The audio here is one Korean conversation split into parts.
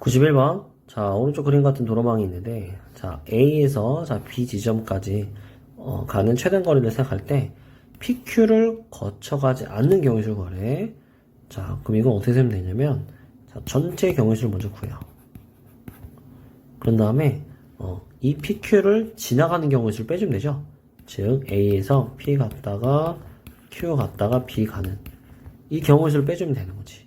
91번. 자, 오른쪽 그림 같은 도로망이 있는데, 자, A에서 자, B 지점까지 어, 가는 최단 거리를 생각할 때, PQ를 거쳐가지 않는 경우수를 거래. 자, 그럼 이건 어떻게 세면 되냐면, 자, 전체 경우수를 먼저 구해요. 그런 다음에, 어, 이 PQ를 지나가는 경우수를 빼주면 되죠. 즉, A에서 P 갔다가, Q 갔다가 B 가는, 이 경우수를 빼주면 되는 거지.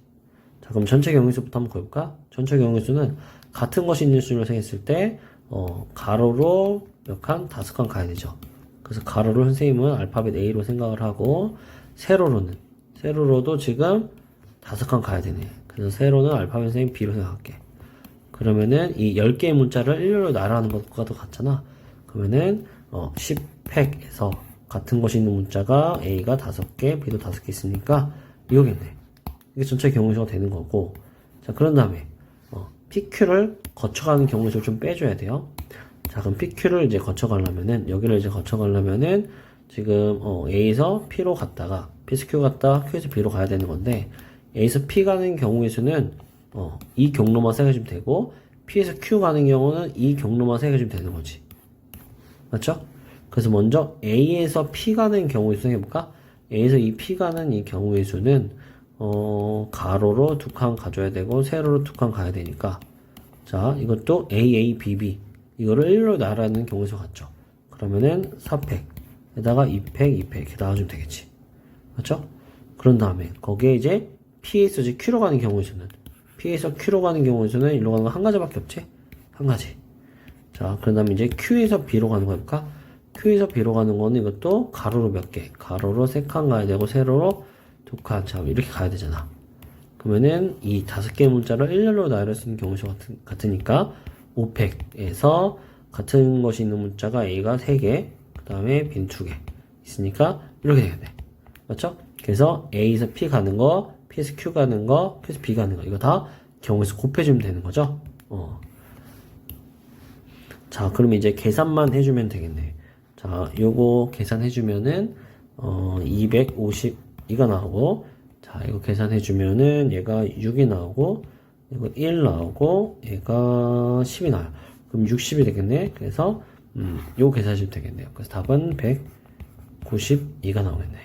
자, 그럼 전체 경우수부터 한번 볼까? 전체 경우수는 같은 것이 있는 수를 생겼을 때, 어, 가로로 몇 칸? 다섯 칸 가야 되죠. 그래서 가로로 선생님은 알파벳 A로 생각을 하고, 세로로는, 세로로도 지금 다섯 칸 가야 되네. 그래서 세로는 알파벳 선생님 B로 생각할게. 그러면은 이 10개의 문자를 일렬로 나열하는 것과 도 같잖아. 그러면은, 어, 10팩에서 같은 것이 있는 문자가 A가 다섯 개, B도 다섯 개 있으니까, 이거겠네. 이게 전체 경우수가 되는 거고 자 그런 다음에 어, PQ를 거쳐가는 경우수를 좀 빼줘야 돼요 자 그럼 PQ를 이제 거쳐가려면은 여기를 이제 거쳐가려면은 지금 어, A에서 P로 갔다가 P에서 Q 갔다가 Q에서 B로 가야 되는 건데 A에서 P 가는 경우의 수는 어, 이 경로만 생각해주면 되고 P에서 Q 가는 경우는 이 경로만 생각해주면 되는 거지 맞죠? 그래서 먼저 A에서 P 가는 경우의 수 생각해볼까? A에서 이 P 가는 이 경우의 수는 어, 가로로 두 칸 가져야 되고 세로로 두 칸 가야 되니까 자 이것도 A, A, B, B 이거를 1로 나라는 경우에서 같죠 그러면은 4팩 에다가 2팩, 2팩 이렇게 나와주면 되겠지 맞죠? 그런 다음에 거기에 이제 P에서 이제 Q로 가는 경우에서는 P에서 Q로 가는 경우에서는 일로 가는 거 한 가지밖에 없지? 한 가지 자 그런 다음에 이제 Q에서 B로 가는 거 해볼까? Q에서 B로 가는 거는 이것도 가로로 몇 개? 가로로 세 칸 가야 되고 세로로 두 칸, 자 이렇게 가야 되잖아. 그러면은 이 다섯 개의 문자를 일렬로 나열할 수 있는 경우수 같으니까 5팩에서 같은 것이 있는 문자가 A가 3개, 그 다음에 B는 2개 있으니까 이렇게 되겠네. 맞죠? 그래서 A에서 P 가는 거, P에서 Q 가는 거, Q에서 B 가는 거 이거 다 경우에서 곱해주면 되는 거죠. 어. 자, 그럼 이제 계산만 해주면 되겠네. 자, 요거 계산해주면은, 어, 252가 나오고, 자, 이거 계산해 주면은 얘가 6이 나오고, 이거 1 나오고, 얘가 10이 나와요. 그럼 60이 되겠네. 그래서, 음, 요거 계산해주면 되겠네요. 그래서 답은 192가 나오겠네.